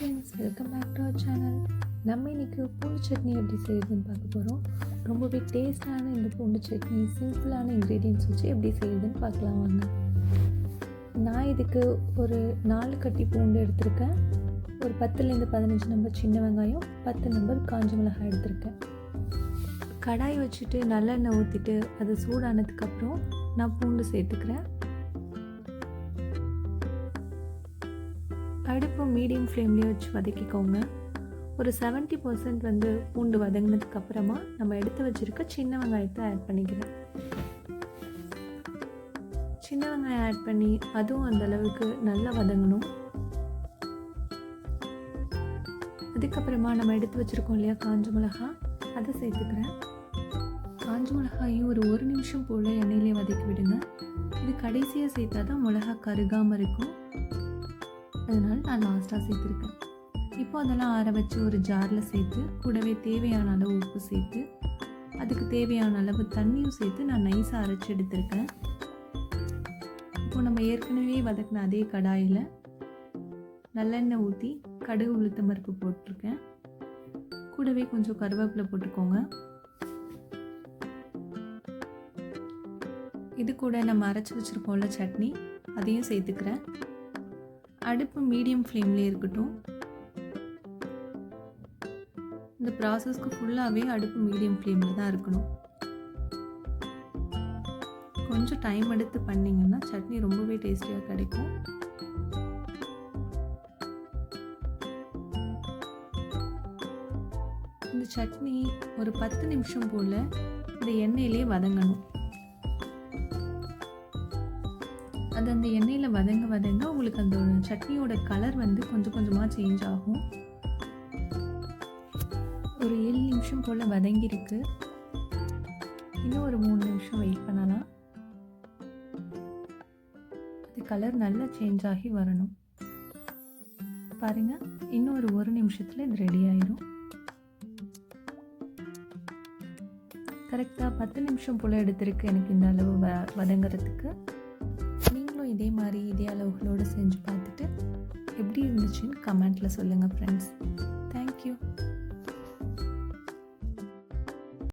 Friends welcome back to our channel நம்ம இன்றைக்கி பூண்டு சட்னி எப்படி செய்யுதுன்னு பார்க்க போகிறோம் ரொம்பவே டேஸ்டான இந்த பூண்டு சட்னி சிம்பிளான இன்க்ரீடியன்ஸ் வச்சு எப்படி செய்யுதுன்னு பார்க்கலாம் வாங்க. நான் இதுக்கு ஒரு நாலு கட்டி பூண்டு எடுத்திருக்கேன். ஒரு பத்துலேருந்து பதினஞ்சு நம்பர் சின்ன வெங்காயம் பத்து நம்பர் காஞ்ச மிளகாய் எடுத்திருக்கேன். கடாய் வச்சுட்டு நல்லெண்ணெய் ஊற்றிட்டு அது சூடானதுக்கப்புறம் நான் பூண்டு சேர்த்துக்கிறேன். அடுப்பு மீடியம் ஃப்ளேம்லேயே வச்சு வதக்கிக்கோங்க. ஒரு 70% பர்சன்ட் வந்து பூண்டு வதங்கினதுக்கு அப்புறமா நம்ம எடுத்து வச்சுருக்க சின்ன வெங்காயத்தை ஆட் பண்ணிக்கிறேன் சின்ன வெங்காயம் ஆட் பண்ணி அதுவும் அந்த அளவுக்கு நல்லா வதங்கணும். அதுக்கப்புறமா நம்ம எடுத்து வச்சுருக்கோம் இல்லையா காஞ்ச மிளகா? அதை சேர்த்துக்கிறேன். காஞ்ச மிளகாயும் ஒரு ஒரு நிமிஷம் போல் எண்ணெயிலே வதக்கி விடுங்க. இது கடைசியாக சேர்த்தா தான் மிளகா கருகாமல் இருக்கும். அதனால் நான் லாஸ்ட்டாக சேர்த்துருக்கேன். இப்போ அதெல்லாம் ஆற வச்சு ஒரு ஜாரில் சேர்த்து கூடவே தேவையான அளவு உப்பு சேர்த்து அதுக்கு தேவையான அளவு தண்ணியும் சேர்த்து நான் நைஸாக அரைச்சி எடுத்திருக்கேன். இப்போ நம்ம ஏற்கனவே வதக்கின அதே கடாயில் நல்லெண்ணெய் ஊற்றி கடுகு உளுத்த பருப்பு போட்டிருக்கேன். கூடவே கொஞ்சம் கருவேப்பிலை போட்டுக்கோங்க. இது கூட நம்ம அரைச்சி வச்சுருக்கோம்ல சட்னி அதையும் சேர்த்துக்கிறேன். அடுப்பு மீடியம் ஃப்ளேம்லேயே இருக்கட்டும். இந்த ப்ராசஸ்க்கு ஃபுல்லாகவே அடுப்பு மீடியம் ஃப்ளேமில் தான் இருக்கணும். கொஞ்சம் டைம் எடுத்து பண்ணிங்கன்னா சட்னி ரொம்பவே டேஸ்டியாக கிடைக்கும். இந்த சட்னி ஒரு பத்து நிமிஷம் போல் இந்த எண்ணெயிலே வதங்கணும். அது அந்த எண்ணெயில் வதங்க வதங்க உங்களுக்கு அந்த சட்னியோட கலர் வந்து கொஞ்சம் கொஞ்சமாக சேஞ்ச் ஆகும். ஒரு ஏழு நிமிஷம் போல் வதங்கியிருக்கு. இன்னும் ஒரு மூணு நிமிஷம் வெயிட் பண்ணலாம். அது கலர் நல்லா சேஞ்ச் ஆகி வரணும். பாருங்கள் இன்னும் ஒரு ஒரு நிமிஷத்தில் இது ரெடி ஆயிரும். கரெக்டாக பத்து நிமிஷம் போல் எடுத்திருக்கு எனக்கு இந்த அளவு வ வதங்கிறதுக்கு. இதே மாதிரி இதே அளவுகளோடு செஞ்சு பார்த்துட்டு எப்படி இருந்துச்சுன்னு கமெண்ட்டில் சொல்லுங்கள் ஃப்ரெண்ட்ஸ் தேங்க்யூ